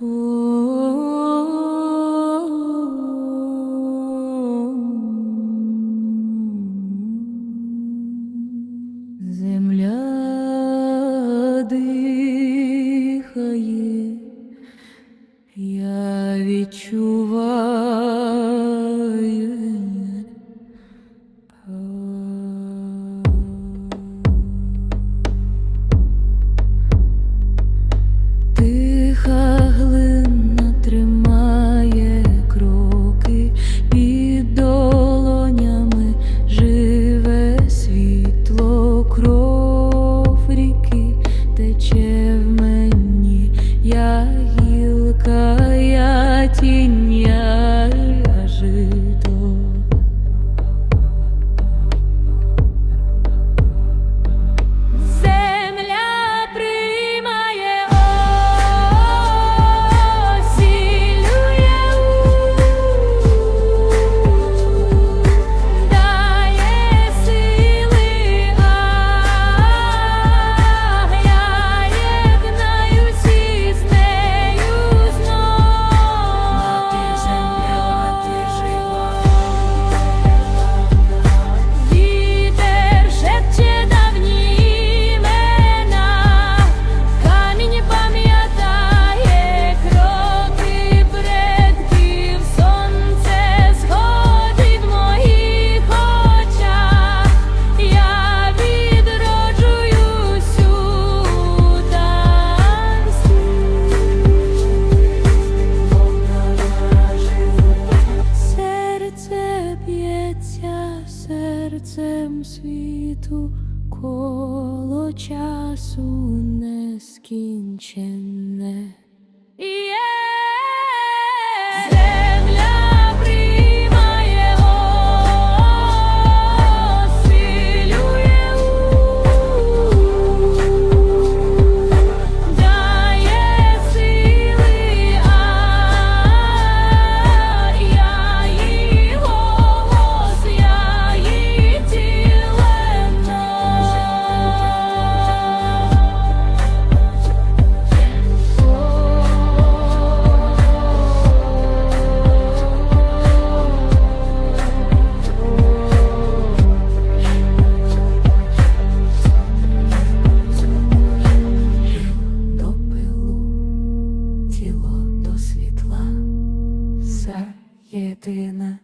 Земля дихає, я відчуваю. Latin Царем світу коло часу нескінчене. І тіло